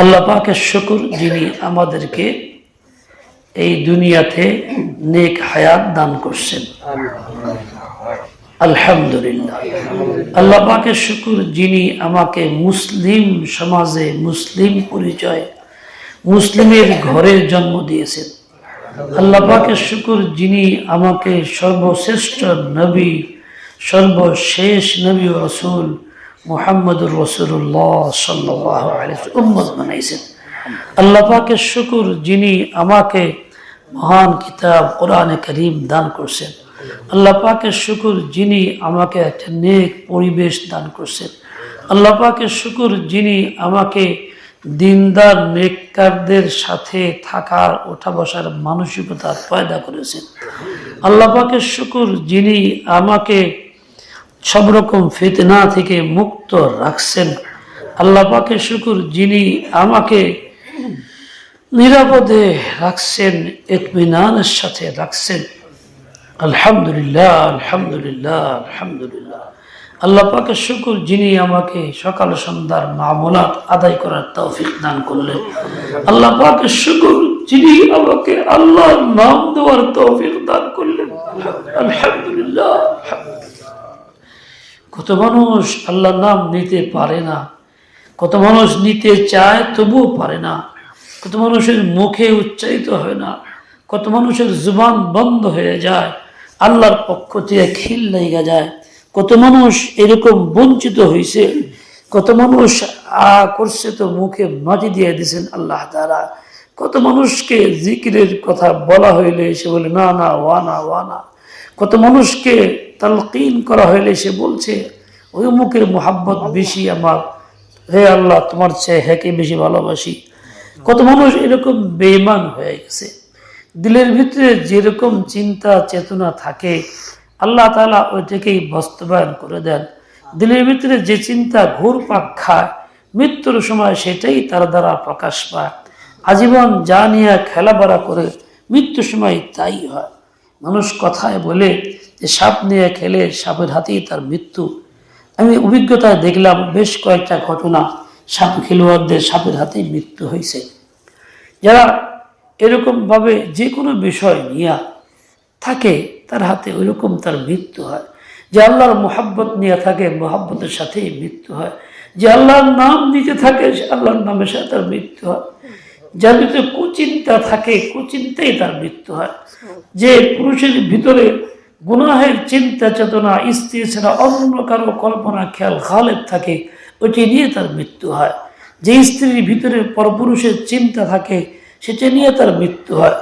আল্লাহ পাকের শুকুর যিনি আমাদেরকে এই দুনিয়াতে নেক হায়াত দান করছেন। আলহামদুলিল্লাহ। আল্লাহ পাকের শুকুর যিনি আমাকে মুসলিম সমাজে মুসলিম পরিচয়, মুসলিমের ঘরের জন্ম দিয়েছেন। আল্লাহ পাকের শুকুর যিনি আমাকে সর্বশ্রেষ্ঠ নবী, সর্বশেষ নবী রসুল মোহাম্মদুর রসুল্লাহ সাল্লাহ উম্মত বানাইছেন। আল্লাহ পাকের শুকুর যিনি আমাকে মহান কিতাব, কোরআনে করিম দান করছেন। আল্লাহ পাকের শুকুর যিনি আমাকে একটা নেক পরিবেশ দান করছেন। আল্লাহ পাকের শুকুর যিনি আমাকে দিনদার নেককারদের সাথে থাকার, ওঠা বসার মানসিকতা পয়দা করেছেন। আল্লাহ পাকের শুকুর যিনি আমাকে সব রকম ফিতনা থেকে মুক্ত রাখছেন। আল্লাহ পাকের শুকুর যিনি আমাকে নিরাপদে রাখছেন এতমিনানের সাথে রাখছেন। আলহামদুলিল্লাহ আলহামদুলিল্লাহ আলহামদুলিল্লাহ। আল্লাহ পাকের শুকুর যিনি আমাকে সকাল সন্ধ্যার মামলাত আদায় করার তৌফিক দান করলেন। আল্লাহ পাকের শুকুর যিনি আমাকে আল্লাহর নাম দেওয়ার তৌফিক দান করলেন। আলহামদুলিল্লাহ। কত মানুষ আল্লাহর নাম নিতে পারে না। কত মানুষ নিতে চায় তবুও পারে না। কত মানুষের মুখে উচ্চারিত হয় না। কত মানুষের জুবান বন্ধ হয়ে যায়। আল্লাহর পক্ষ থেকে খিল লেগে যায়। কত মানুষ এরকম বঞ্চিত হয়েছে কত মানুষ আ করছে তো মুখে মাটি দিয়ে দিয়েছেন আল্লাহ তারা কত মানুষকে জিকিরের কথা বলা হইলে সে বলে, না না, ওয়া না ওয়া না। কত মানুষকে তালকিন করা হইলে সে বলছে, ওই মুখের মোহাব্বত বেশি আমার। হে আল্লাহ, তোমার চেয়ে হেকে বেশি ভালোবাসি। কত মানুষ এরকম বেমান হয়ে গেছে। দিলের ভিতরে যেরকম চিন্তা, চেতনা থাকে, আল্লাহ তালা ওইটাকেই বাস্তবায়ন করে দেন। দিলের ভিতরে যে চিন্তা ঘোর পাক খায়, মৃত্যুর সময় সেটাই তার দ্বারা প্রকাশ পায়। আজীবন যা নিয়ে খেলাবেড়া করে মৃত্যুর সময় তাই হয়। মানুষ কথায় বলে যে সাপ নিয়ে খেলে সাপের হাতেই তার মৃত্যু। আমি অভিজ্ঞতায় দেখলাম বেশ কয়েকটা ঘটনা সাপ খেলোয়াড়দের সাপের হাতেই মৃত্যু হয়েছে। যারা এরকমভাবে যে কোনো বিষয় নিয়ে থাকে, তার হাতে ওইরকম তার মৃত্যু হয়। যে আল্লাহর মোহাব্বত নিয়ে থাকে, মোহাব্বতের সাথেই মৃত্যু হয়। যে আল্লাহর নাম নিতে থাকে, সে আল্লাহর নামের সাথে তার মৃত্যু হয়। যার ভিতরে কুচিন্তা থাকে, কুচিন্তাই তার মৃত্যু হয়। যে পুরুষের ভিতরে গুনাহের চিন্তা, চেতনা, স্ত্রী ছাড়া অন্য কারও কল্পনা, খেয়াল, খালেদ থাকে, ওইটি নিয়ে তার মৃত্যু হয়। যে স্ত্রীর ভিতরে পরপুরুষের চিন্তা থাকে, সেটা নিয়ে তার মৃত্যু হয়।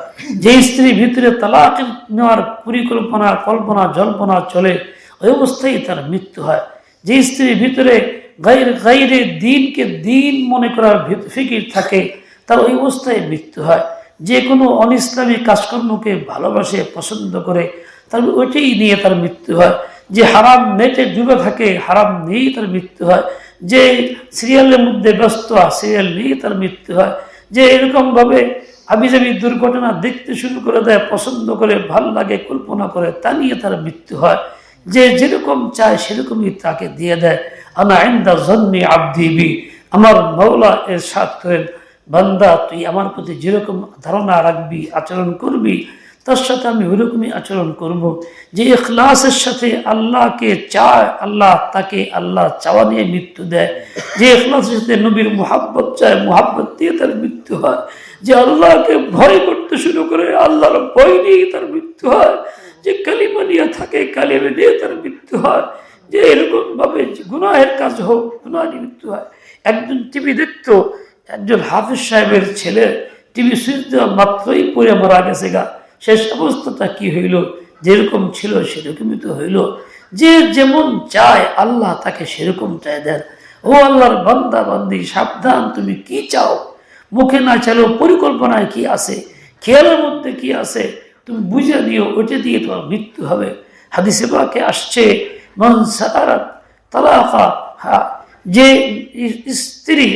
যে স্ত্রীর ভিতরে তালাক নেওয়ার পরিকল্পনা, কল্পনা, জল্পনা চলে, ওই অবস্থায় তার মৃত্যু হয়। যে স্ত্রীর ভিতরে গাইর গাইরে দিনকে দিন মনে করার ফিকির থাকে তার ওই অবস্থায় মৃত্যু হয়। যে কোনো অনিসলামী কাজকর্মকে ভালোবাসে, পছন্দ করে, তার ওইটাই নিয়ে তার মৃত্যু হয়। যে হারাম নেটে ডুবে থাকে, হারাম নিয়েই তার মৃত্যু হয়। যে সিরিয়ালের মধ্যে ব্যস্ত সিরিয়াল নিয়ে তার মৃত্যু হয়। যে এরকমভাবে আবিজাবি দুর্ঘটনা দেখতে শুরু করে দেয়, পছন্দ করে, ভালো লাগে, কল্পনা করে, তা নিয়ে তার মৃত্যু হয়। যে যেরকম চায়, সেরকমই তাকে দিয়ে দেয়। আনা আইন্দা জন্মি আব্দিবি আমার মৌলা এর সাথ করেন বান্দা, তুই আমার প্রতি যেরকম ধারণা রাখবি, আচরণ করবি, তার সাথে আমি ওইরকমই আচরণ করব। যে এখলাসের সাথে আল্লাহকে চায়, আল্লাহ তাকে আল্লাহ চাওয়া নিয়ে মৃত্যু দেয়। যে এখলাসের সাথে নবীর মোহাব্বত চায়, মোহাব্বত দিয়ে তার মৃত্যু হয়। যে আল্লাহকে ভয় করতে শুরু করে, আল্লাহর ভয় নিয়ে তার মৃত্যু হয়। যে কালিমা নিয়ে থাকে, কালিমা নিয়ে তার মৃত্যু হয়। যে এরকমভাবে গুনাহের কাজ হোক, গুনাহ মৃত্যু হয়। একজন টিভি দেখতো একজন হাফিজ সাহেবের ছেলে টিভি সুইচ দেওয়া মাত্রই পড়ে মারা গেছে গা। শেষ অবস্থাটা কি হইল, যেরকম ছিল সেরকমই তো হইল। যে যেমন চায়, আল্লাহ তাকে সেরকম চায় দেন। ও আল্লাহর বান্দা বান্দি, সাবধান, তুমি কি চাও? মুখে না চাইলেও পরিকল্পনায় কি আছে? খেয়ালের মধ্যে কি আছে? তুমি বুঝে নিও, ওইটা দিয়ে তোমার মৃত্যু হবে। হাদিসে পাকে আসছে, মন সারাত তালাকা, হা যে স্ত্রী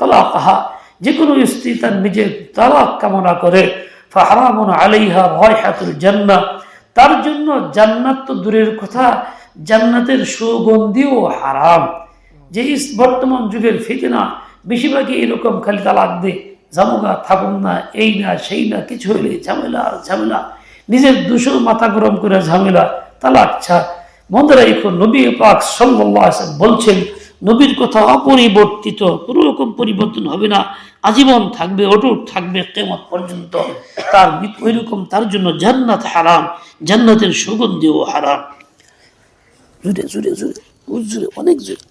তালাকাহা, যে কোনো স্ত্রী তার নিজের তালাক কামনা করে আলাইহা জান্নাহ। তার জন্য জান্নাত তো দূরের কথা, জান্নাতের সুগন্ধিও হারাম। যে বর্তমান যুগের ফিতনা, বেশিরভাগই এরকম খালি তালাক দে, জামুগা থাকুন না, এই না, সেই না, কিছু হইলে ঝামেলা আর ঝামেলা। নিজের দুশো মাথা গরম করে ঝামেলা, তালাক ছা মনে রাখো, নবী পাক সাল্লাহ বলছেন, নবীর কথা অপরিবর্তিত, কোনো রকম পরিবর্তন হবে না। আজীবন থাকবে, অটুট থাকবে কেমত পর্যন্ত। তার ওই রকম তার জন্য জান্নাত হারাম, জান্নাতের সুগন্ধিও হারাম। জুড়ে জুড়ে জুড়ে জুড়ে অনেক জুড়ে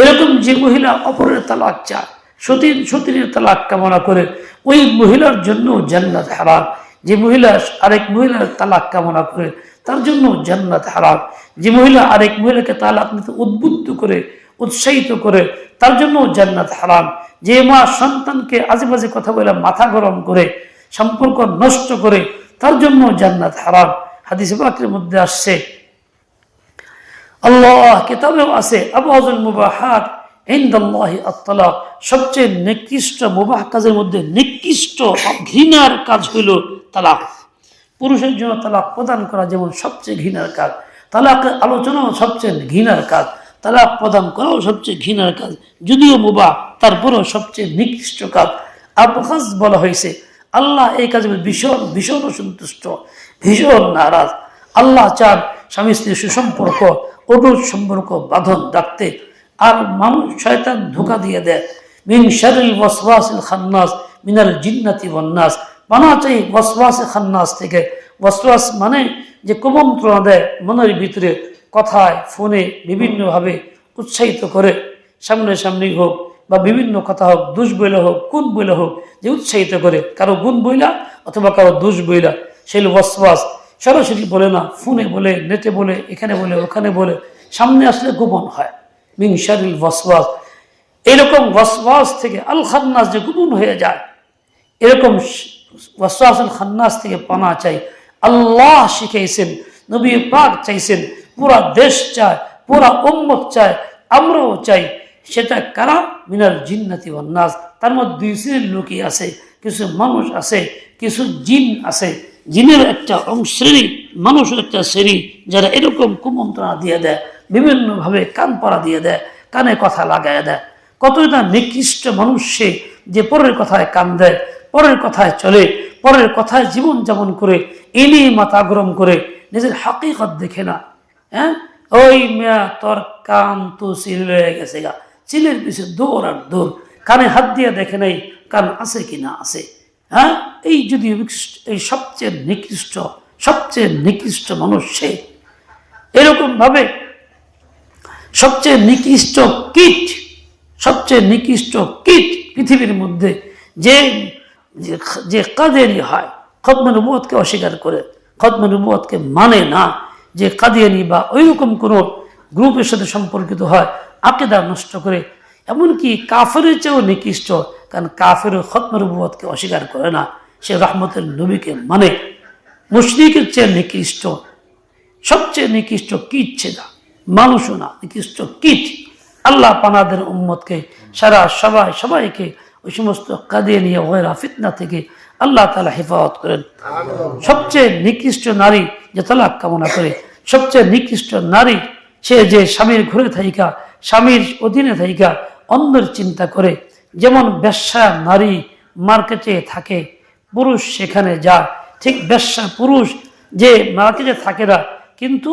এরকম যে মহিলা অপরের তালাক চায়, সতীন সতীনের তালাক কামনা করে, ওই মহিলার জন্য জান্নাত হারাম। যে মহিলা, আরেক মহিলার তালাক কামনা করে, তার জন্য জান্নাত হারাম। যে মহিলা, আরেক মহিলাকে তালাক নিতে উদ্বুদ্ধ করে, উৎসাহিত করে, তার জন্য জান্নাত হারাম। যে মা সন্তানকে আজেবাজে কথা বলে মাথা গরম করে, সম্পর্ক নষ্ট করে, তার জন্য জান্নাত হারাম। হাদিস বাকের মধ্যে আসছে, আল্লাহ কিতাবেও আছে আবহাজুল মুবাহাত ইন্দাল্লাহি সবচেয়ে নিকৃষ্ট, মুবাহ কাজের মধ্যে নিকৃষ্ট, ঘৃণার কাজ হইল তালাক। পুরুষের জন্য তালাক প্রদান করা যেমন সবচেয়ে ঘৃণার কাজ, তালাকের আলোচনাও সবচেয়ে ঘৃণার কাজ, তালাক প্রদান করাও সবচেয়ে ঘৃণার কাজ, যদিও মুবাহ তারপরেও সবচেয়ে নিকৃষ্ট কাজ। আবহাজ বলা হয়েছে, আল্লাহ এই কাজে ভীষণ ভীষণ অসন্তুষ্ট ভীষণ নারাজ। আল্লাহ চান স্বামী স্ত্রীর সুসম্পর্ক অটুট সম্পর্ক, বাঁধন রাখতে। আর মানুষ শয়তান ধোকা দিয়ে দেয়। মিন শারিল ওয়াসওয়াসিল খান্নাস, মিনাল জিন্নাতি ওয়ান্নাস। মানা চাই ওয়াসওয়াসে খান্নাস থেকে। ওয়াসওয়াস মানে যে কুমন্ত্রণা দেয় মনের ভিতরে, কথায়, ফোনে বিভিন্নভাবে উৎসাহিত করে। সামনে সামনেই হোক বা বিভিন্ন কথা হোক, দুষ বইলা হোক কোন বইলা হোক, যে উৎসাহিত করে। কারও গুণ বইলা অথবা কারও দুষ বইলা। সেই ওয়াসওয়াস সরাসরি বলে না, ফোনে বলে, নেটে বলে, এখানে বলে, ওখানে বলে। সামনে আসলে গোপন হয়। মিং শারিল ওয়াসওয়াস। এরকম ওয়াসওয়াস থেকে আল খান্নাস যে গোপন হয়ে যায়, এরকম ওয়াসওয়াসুল খান্নাস থেকে পানা চাই। আল্লাহ শিখেছেন নবী পাক চাইছেন, পুরা দেশ চায়, পুরা উম্মত চায়, আমরাও চাই। সেটা কারা? মিনাল জিন্নাতি ওয়ান্নাস তার মধ্যে দুই শ্রেণির লোকই আছে, কিছু মানুষ আছে, কিছু জিন আছে। জিনের একটা অংশ শ্রেণি, মানুষের একটা শ্রেণি, যারা এরকম কুমন্ত্রণা দিয়ে দেয়। বিভিন্নভাবে কান পড়া দিয়ে দেয়, কানে কথা লাগায় দেয়। কতই না নিকৃষ্ট মানুষ সে যে পরের কথায় কান দেয়, পরের কথায় চলে, পরের কথায় জীবন যাপন করে এনে মাথা গরম করে, নিজের হাকিকত দেখে না। হ্যাঁ? ওই মেয়া তোর কান তো চিল হয়ে গেছে গা। চিলের পিছে দৌড় আর দৌড়। কানে হাত দিয়ে দেখে নাই কান আছে কি না আছে। হ্যাঁ? এই যদি এই সবচেয়ে নিকৃষ্ট সবচেয়ে নিকৃষ্ট মানুষ সে এরকম ভাবে সবচেয়ে নিকৃষ্ট কীট, সবচেয়ে নিকৃষ্ট কীট পৃথিবীর মধ্যে যে যে কাদেরি হয়, খতমে অস্বীকার করে, খতমে মানে না যে কাদিয়ানি বা ওইরকম কোনো গ্রুপের সাথে সম্পর্কিত হয়, আকেদা নষ্ট করে, এমনকি কাফের চেয়েও নিকৃষ্ট, কারণ কাফের নবুয়তকে অস্বীকার করে না, সে রহমতের নবীকে মানে। মুশরিকের চেয়ে নিকৃষ্ট, সবচেয়ে নিকৃষ্ট কীট ছিল। মানুষও না নিকৃষ্ট কীট। আল্লাহ পানাদের উম্মতকে সারা সবাই সবাইকে ওই সমস্ত কাঁদিয়ে নিয়ে ওয়েরা ফিতনা থেকে আল্লাহ তালা হেফাজত করেন। সবচেয়ে নিকৃষ্ট নারী যে তালাক কামনা করে সবচেয়ে নিকৃষ্ট নারী সে যে স্বামীর ঘুরে থাইকা স্বামীর অধীনে থাইকা অন্যের চিন্তা করে যেমন ব্যবসা নারী মার্কেটে থাকে পুরুষ সেখানে যায় ঠিক ব্যবসা পুরুষ যে মার্কেটে থাকে না কিন্তু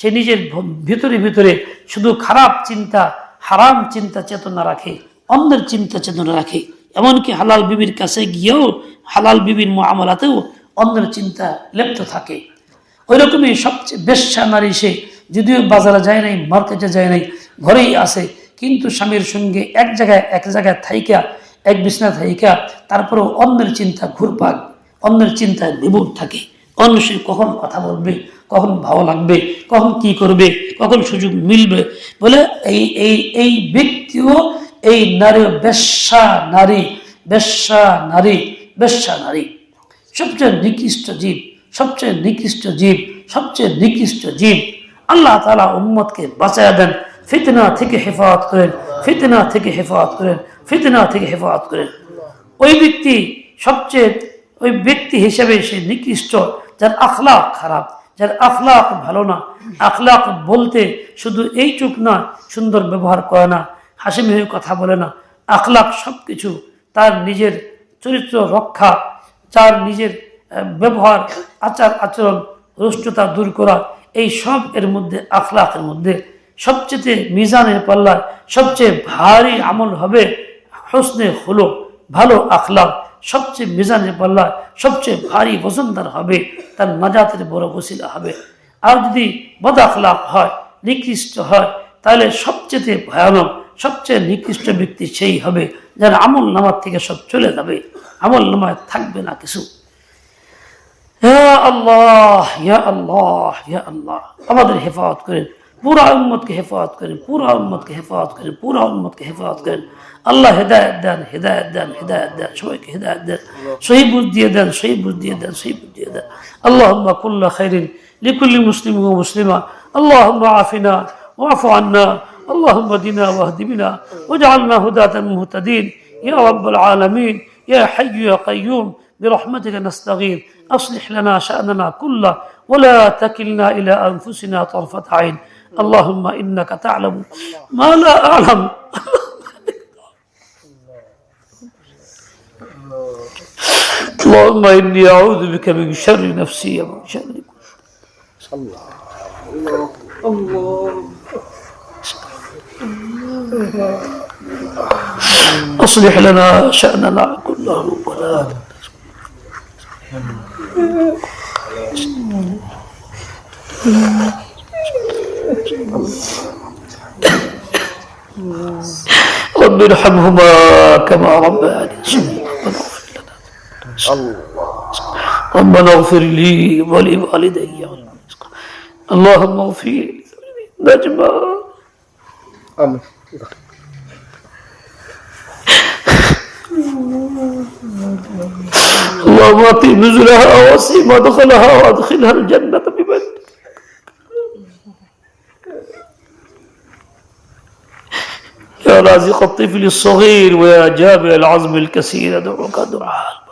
সে নিজের ভিতরে ভিতরে শুধু খারাপ চিন্তা, হারাম চিন্তা চেতনা রাখে অন্যের চিন্তা চেতনা রাখে। এমনকি হালাল বিবির কাছে গিয়েও, হালাল বিবির মামলাতেও অন্যের চিন্তা লেপ্ত থাকে। ওই রকমই সবচেয়ে বেশ্যা নারী সে, যদিও বাজারে যায় নাই, মার্কেটে যায় নাই, ঘরেই আসে কিন্তু স্বামীর সঙ্গে এক জায়গায় এক জায়গায় থাইকা, এক বিছনা থাইকা, তারপরেও অন্যের চিন্তা ঘুরপাক অন্যের চিন্তায় বিভোর থাকে। অন্য সে কখন কথা বলবে, কখন ভালো লাগবে, কখন কি করবে, কখন সুযোগ মিলবে বলে এই এই এই ব্যক্তিও এই নারী বেশ্যা নারী বেশ্যা নারী বেশ্যা নারী। সবচেয়ে নিকৃষ্ট জীব, সবচেয়ে নিকৃষ্ট জীব, সবচেয়ে নিকৃষ্ট জীব। আল্লাহ তালা উম্মতকে বাঁচায় দেন, ফিতনা থেকে হেফাজত করেন, ফিতনা থেকে হেফাজত করেন, ফিতনা থেকে হেফাজত করেন। ওই ব্যক্তি সবচেয়ে, ওই ব্যক্তি হিসেবে সে নিকৃষ্ট। যার আখলাক খারাপ, যার আখলাক ভালো না আখলাক বলতে শুধু এই চুপ না সুন্দর ব্যবহার করে না হাসি মেহে কথা বলে না আখলাক সব কিছু তার নিজের চরিত্র রক্ষা, তার নিজের ব্যবহার, আচার আচরণ, রুষ্টতা দূর করা, এই সব এর মধ্যে আখলাকের মধ্যে সবচেয়ে মিজানের পাল্লায় সবচেয়ে ভারী আমল হবে হোসনে হলো ভালো আখলাক সবচেয়ে মিজানের পাল্লায়, সবচেয়ে ভারী বসন্তার হবে, তার নাজাতের বড় বসিলা হবে। আর যদি বদ আখলাক হয়, নিকৃষ্ট হয়, তাহলে সবচেয়ে ভয়ানক, সবচেয়ে নিকৃষ্ট ব্যক্তি সেই হবে, যার আমল নামার থেকে সব চলে যাবে। আমল নামায় থাকবে না কিছু। ইয়া আল্লাহ ইয়া আল্লাহ ইয়া আল্লাহ। আমাদের হেফাজত করেন। پورا امت کی حفاظت کریں پورا امت کی حفاظت کریں پورا امت کی حفاظت کریں۔ اللہ ہدایت دین ہدایت دین ہدایت دین شوئے کی ہدایت دین۔ صحیح بود دیئے دین صحیح بود دیئے دین صحیح بود دیئے دین۔ اللہم کل خیر لکل مسلم ومسلمة اللهم عافنا واعف عنا۔ اللهم اللہم واهد بنا۔ واجعلنا هداة مہتدین يا رب العالمين يا حي يا قيوم برحمتك نستغيث اصلح لنا شأننا كله ولا تكلنا إلى أنفسنا طرفة عين. اللهم إنك تعلم ما لا أعلم. اللهم إني أعوذ بك من شر نفسي ومن شر أصلح لنا شأننا كله. ولا رب ارحمهما كما ربياني ربنا اغفر لي ولوالدي اللهم اغفر لي نجمة আমি اللهم اعطي نزلها واسع مدخلها وادخلها الجنة بمن؟ يا رازق الطفل الصغير ويا جامع العظم الكثير ادعوك دعاء.